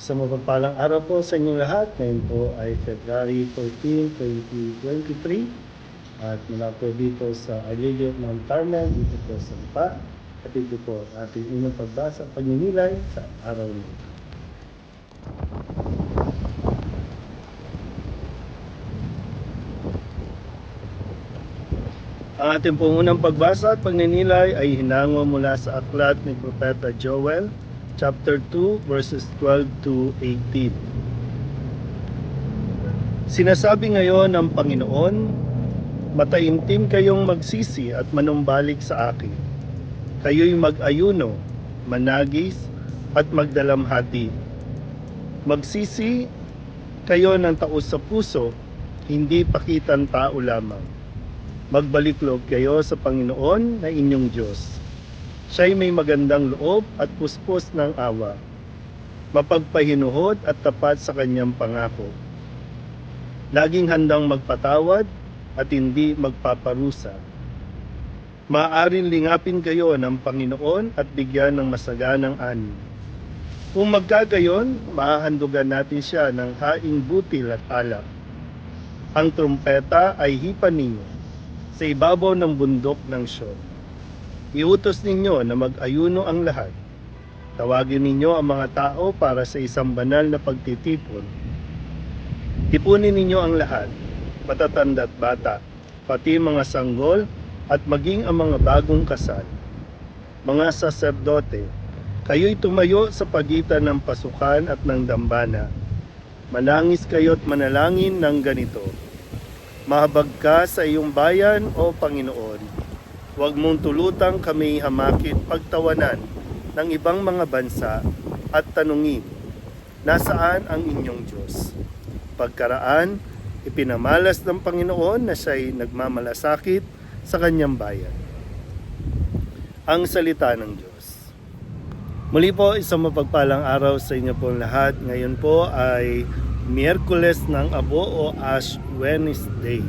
Sa mapagpalang araw po sa inyong lahat, ngayon po ay February 14, 2023 at mula po dito sa Arlilio Mount Carmel, dito po sa Lipa at ito po ating inyong pagbasa at pagninilay sa araw nito. Ang ating pong unang pagbasa at pagninilay ay hinango mula sa aklat ni Propeta Joel, chapter 2, verses 12 to 18. Sinasabi ngayon ng Panginoon, Mataimtim kayong magsisi at manumbalik sa akin. Kayo'y mag-ayuno, managis, at magdalamhati. Magsisi kayo ng taos sa puso, hindi pakitan tao lamang. Magbalik loob kayo sa Panginoon na inyong Diyos. Siya'y may magandang loob at puspos ng awa. Mapagpahinuhod at tapat sa kanyang pangako. Laging handang magpatawad at hindi magpaparusa. Maaaring lingapin kayo ng Panginoon at bigyan ng masaganang ani. Kung magkagayon, mahahandugan natin siya ng haing butil at alak. Ang trumpeta ay hipan ninyo sa ibabaw ng bundok ng Sion. Iutos ninyo na mag-ayuno ang lahat. Tawagin ninyo ang mga tao para sa isang banal na pagtitipon. Tipunin ninyo ang lahat, matatanda at bata, pati mga sanggol at maging ang mga bagong kasal. Mga saserdote, kayo'y tumayo sa pagitan ng pasukan at ng dambana. Manangis kayo't manalangin ng ganito. Mahabag ka sa iyong bayan, O Panginoon. Huwag mong tulutang kami hamakit pagtawanan ng ibang mga bansa at tanungin, nasaan ang inyong Diyos? Pagkaraan, ipinamalas ng Panginoon na siya'y nagmamalasakit sa kanyang bayan. Ang salita ng Diyos. Muli po, isang mapagpalang araw sa inyo po lahat. Ngayon po ay Miyerkules ng Abo o Ash Wednesday.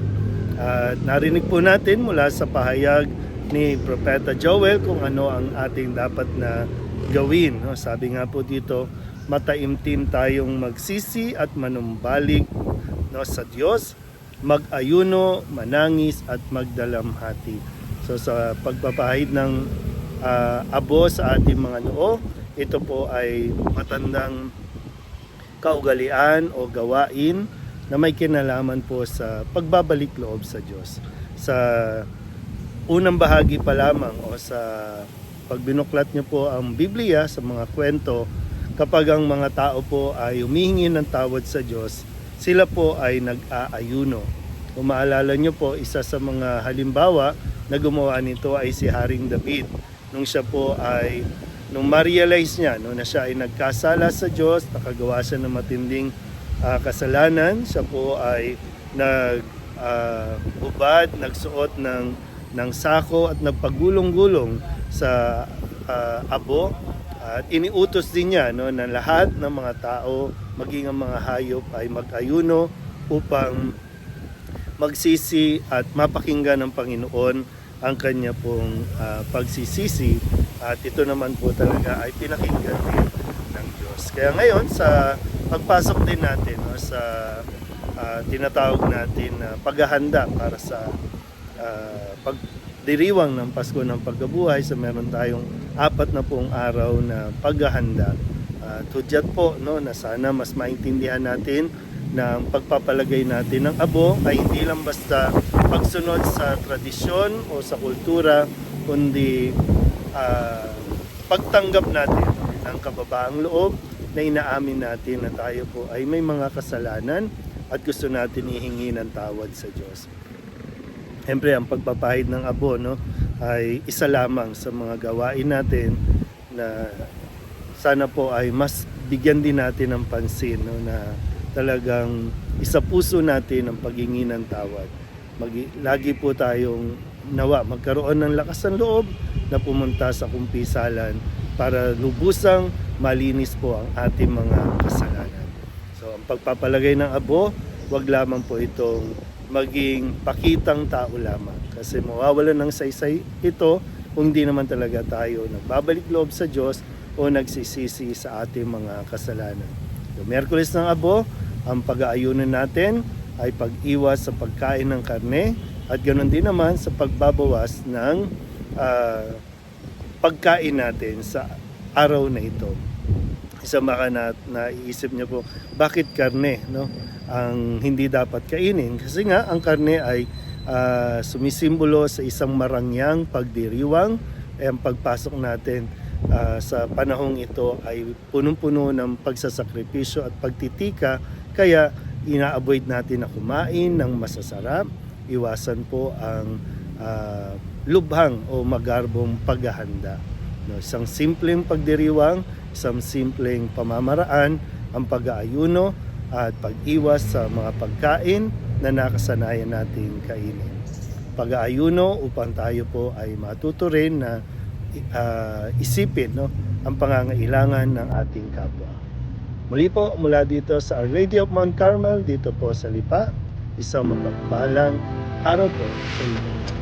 At narinig po natin mula sa pahayag ni Propeta Joel kung ano ang ating dapat na gawin. No? Sabi nga po dito, mataimtim tayong magsisi at manumbalik no, sa Diyos, mag-ayuno, manangis at magdalamhati. So sa pagpapahid ng ah, abo sa ating mga noo, ito po ay matandang kaugalian o gawain na may kinalaman po sa pagbabalik loob sa Diyos. Sa unang bahagi pa lamang o sa pagbinuklat niyo po ang Biblia sa mga kwento, kapag ang mga tao po ay humihingi ng tawad sa Diyos, sila po ay nag-aayuno. Kung maalala niyo po, isa sa mga halimbawa na gumawa nito ay si Haring David. Nung siya po ay, nung ma-realize niya no, na siya ay nagkasala sa Diyos, nakagawa siya ng matinding ah, kasalanan, siya po ay nag hubad, nagsuot ng ng sako at nagpagulong-gulong sa ah, abo at iniutos din niya no, na lahat ng mga tao, maging ang mga hayop ay mag-ayuno upang magsisi at mapakinggan ng Panginoon ang kanya pong ah, pagsisisi at ito naman po talaga ay pinakinggan din ng Diyos. Kaya ngayon sa pagpasok din natin no, sa ah, tinatawag natin na paghahanda para sa ah, pagdiriwang ng Pasko ng Pagkabuhay sa meron tayong apat na pong araw na paghahanda. At hudyat po no, na sana mas maintindihan natin na ang pagpapalagay natin ng abo ay hindi lang basta pagsunod sa tradisyon o sa kultura, kundi ah, pagtanggap natin ng kababaang loob na inaamin natin na tayo po ay may mga kasalanan at gusto natin ihingi ng tawad sa Diyos. Siyempre, ang pagpapahid ng abo no, ay isa lamang sa mga gawain natin na sana po ay mas bigyan din natin ng pansin no, na talagang isa puso natin ang paghingi ng tawad. Mag, lagi po tayong nawa magkaroon ng lakas ng loob na pumunta sa kumpisalan para lubusang malinis po ang ating mga kasalanan. So ang pagpapalagay ng abo, wag lamang po itong maging pakitang tao lamang. Kasi mawawalan ng saysay ito kung di naman talaga tayo nagbabalik loob sa Diyos o nagsisisi sa ating mga kasalanan. So, Merkulis ng Abo, ang pag-aayuno natin ay pag-iwas sa pagkain ng karne at ganoon din naman sa pagbabawas ng ah, pagkain natin sa araw na ito. Isa baka na naiisip niyo po, bakit karne no? Ang hindi dapat kainin? Kasi nga ang karne ay ah, sumisimbolo sa isang marangyang pagdiriwang. Eh, ang pagpasok natin ah, sa panahong ito ay punong-puno ng pagsasakripisyo at pagtitika. Kaya ina-avoid natin na kumain ng masasarap. Iwasan po ang ah, lubhang o magarbong paghahanda. No, isang simpleng pagdiriwang isang simpleng pamamaraan ang pag-aayuno at pag-iwas sa mga pagkain na nakasanayan nating kainin pag-aayuno upang tayo po ay matuto rin na ah, isipin no, ang pangangailangan ng ating kapwa. Muli po mula dito sa Our Lady of Mount Carmel, dito po sa Lipa, isang mapagpalang araw po sa inyo.